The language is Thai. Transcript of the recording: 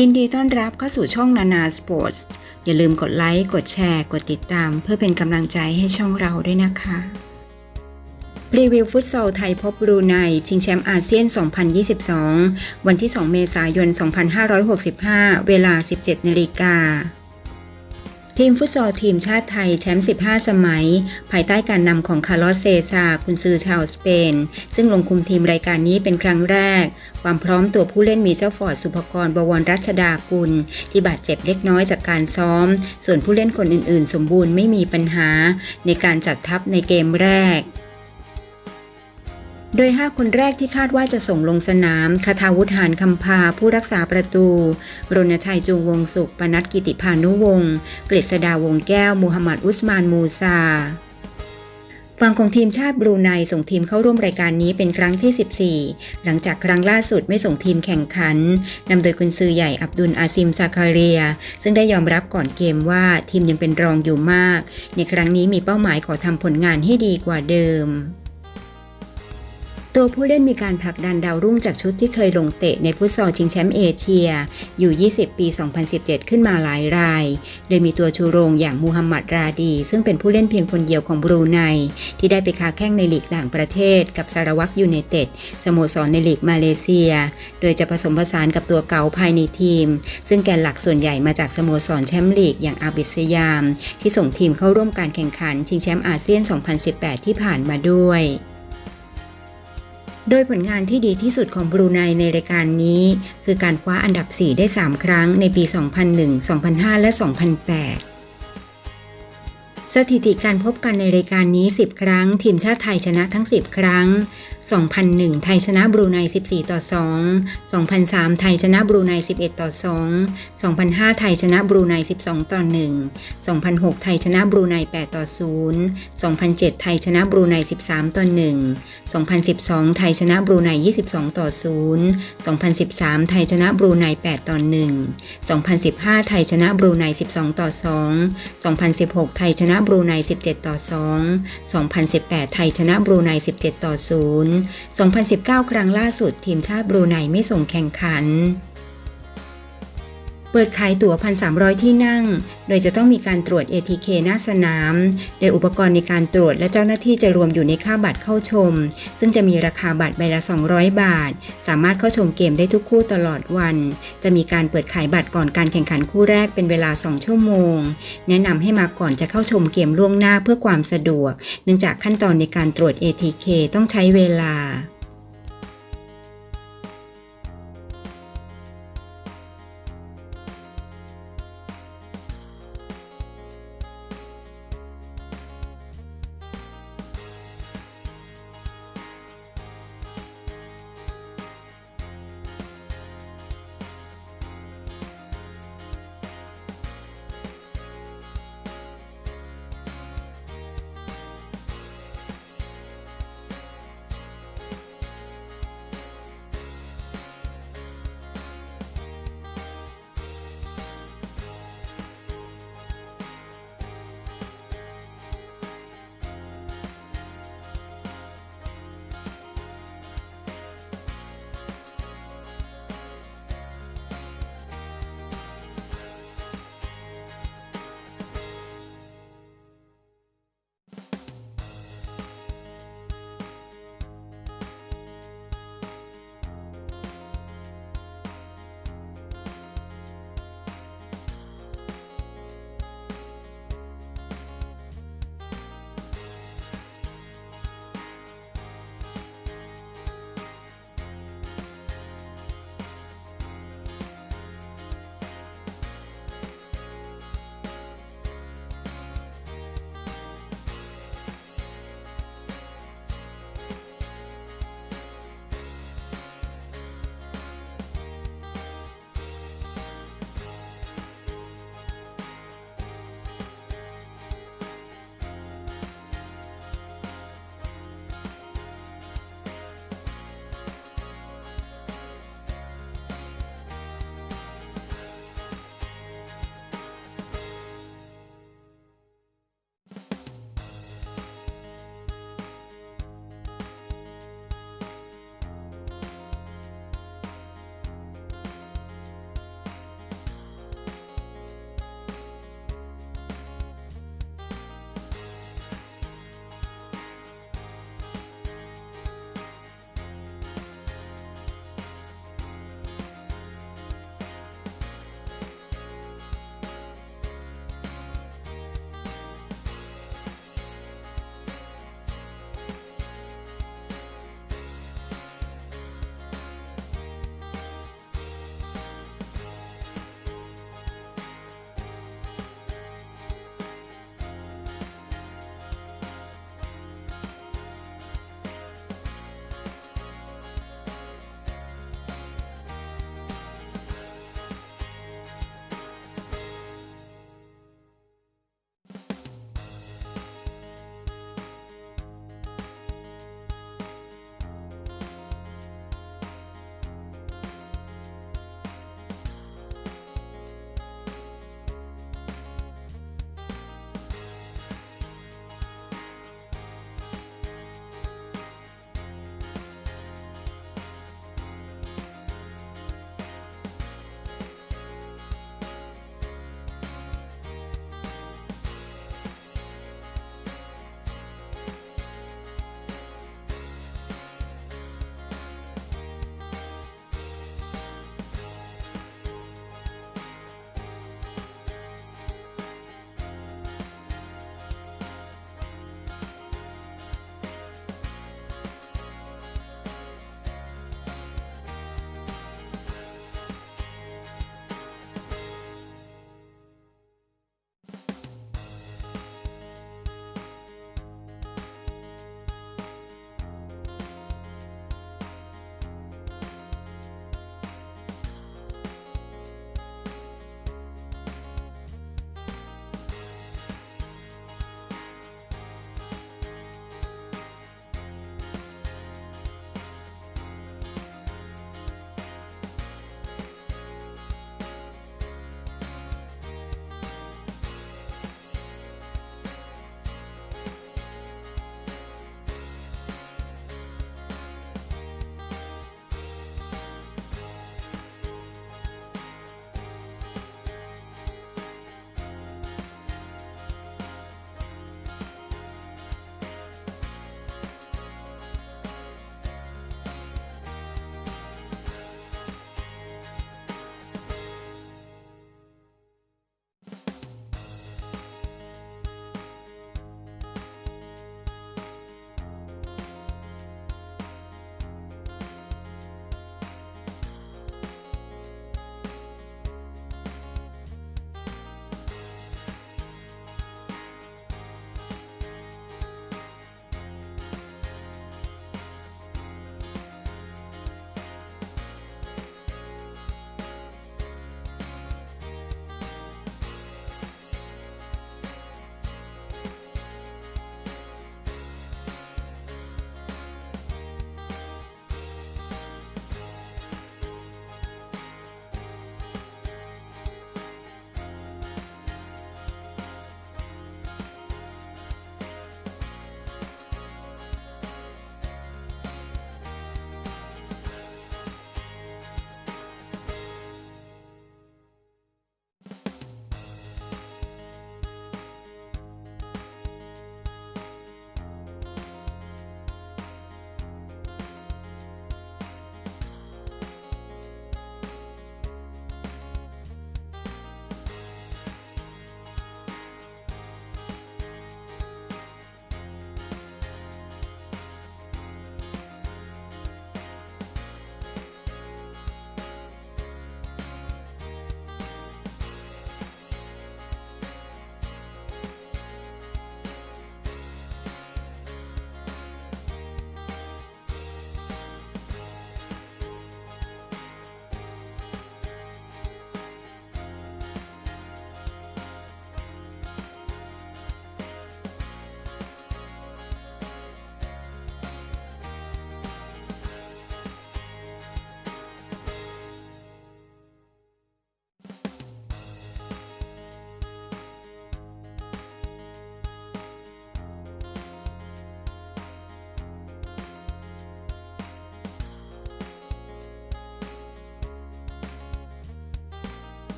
ยินดีต้อนรับเข้าสู่ช่องนานาสปอร์ตอย่าลืมกดไลค์ กดแชร์ กดติดตาม เพื่อเป็นกำลังใจให้ช่องเราด้วยนะคะ รีวิวฟุตซอลไทยพบบรูไนชิงแชมป์อาเซียน 2022 วันที่ 2 เมษายน 2565 เวลา 17นาฬิกา ทีมฟุตซอลทีมชาติไทยแชมป์ 15 สมัย ภายใต้การนำของคาร์ลอสเซซาคุณซือชาวสเปน ซึ่งลงคุมทีมรายการนี้เป็นครั้งแรก ความพร้อมตัวผู้เล่นมีเจ้าฟอร์ดสุภกรบวรรัชดากุล ที่บาดเจ็บเล็กน้อยจากการซ้อม ส่วนผู้เล่นคนอื่นๆ สมบูรณ์ไม่มีปัญหาในการจัดทัพในเกมแรก โดย 5 คนแรกที่คาดว่าจะส่งลงสนามคาทาวุฒหานคำพาผู้รักษาประตู รณชัยจูงวงสุข ปนัดกิติพานุวงศ์กฤษดาวงแก้ว มูฮัมหมัดอุสมานมูซาฝั่งของทีมชาติบรูไนส่งทีมเข้าร่วมรายการนี้เป็นครั้งที่ 14 หลังจากครั้งล่าสุดไม่ส่งทีมแข่งขันนำโดยกุนซือใหญ่อับดุลอาซิมซาคาเรีย ซึ่งได้ยอมรับก่อนเกมว่าทีมยังเป็นรองอยู่มาก ในครั้งนี้มีเป้าหมายขอทำผลงานให้ดีกว่าเดิม ตัวผู้เล่นมีการผลักดันดาวรุ่งจากชุดที่เคยลงเตะในฟุตซอลชิงแชมป์เอเชีย อยู่ 20 ปี 2017 ขึ้นมาหลายราย โดยมีตัวชูโรงอย่างมูฮัมหมัดราดี ซึ่งเป็นผู้เล่นเพียงคนเดียวของบรูไน ที่ได้ไปค้าแข้งในลีกต่างประเทศ กับสารวัตรยูไนเต็ดสโมสรในลีกมาเลเซีย โดยจะผสมผสานกับตัวเก่าภายในทีม ซึ่งแกนหลักส่วนใหญ่มาจากสโมสรแชมป์ลีกอย่างอาบิสยาม ที่ส่งทีมเข้าร่วมการแข่งขันชิงแชมป์อาเซียน 2018 ที่ผ่านมาด้วย โดยผลงานที่ดีที่สุดของบรูไนในรายการนี้ คือการคว้าอันดับ 4 ได้ 3 ครั้งในปี 2001 2005 และ 2008 สถิติการพบกันในรายการนี้ 10 ครั้ง ทีมชาติไทยชนะทั้ง 10 ครั้ง 2001 ไทยชนะบรูไน 14 ต่อ 2 2003 ไทยชนะบรูไน 11 ต่อ 2 2005 ไทยชนะบรูไน 12 ต่อ 1 2006 ไทยชนะบรูไน 8 ต่อ 0 2007 ไทยชนะบรูไน 13 ต่อ 1 2012 ไทยชนะบรูไน 22 ต่อ 0 2013 ไทยชนะบรูไน 8 ต่อ 1 2015 ไทยชนะบรูไน 12 ต่อ 2 2016 ไทยชนะบรูไน 17 ต่อ 2 2018 ไทยชนะบรูไน 17 ต่อ 0 2019 ครั้งล่าสุดทีมชาติบรูไนไม่ส่งแข่งขัน เปิดขายตั๋ว 1,300 ที่นั่ง โดยจะต้องมีการตรวจ ATK หน้าสนาม โดยอุปกรณ์ในการตรวจและเจ้าหน้าที่จะรวมอยู่ในค่าบัตรเข้าชม ซึ่งจะมีราคาบัตรใบละ 200 บาท สามารถเข้าชมเกมได้ทุกคู่ตลอดวัน จะมีการเปิดขายบัตรก่อนการแข่งขันคู่แรกเป็นเวลา 2 ชั่วโมง แนะนำให้มาก่อนจะเข้าชมเกมล่วงหน้าเพื่อความสะดวก เนื่องจากขั้นตอนในการตรวจ ATK ต้องใช้เวลา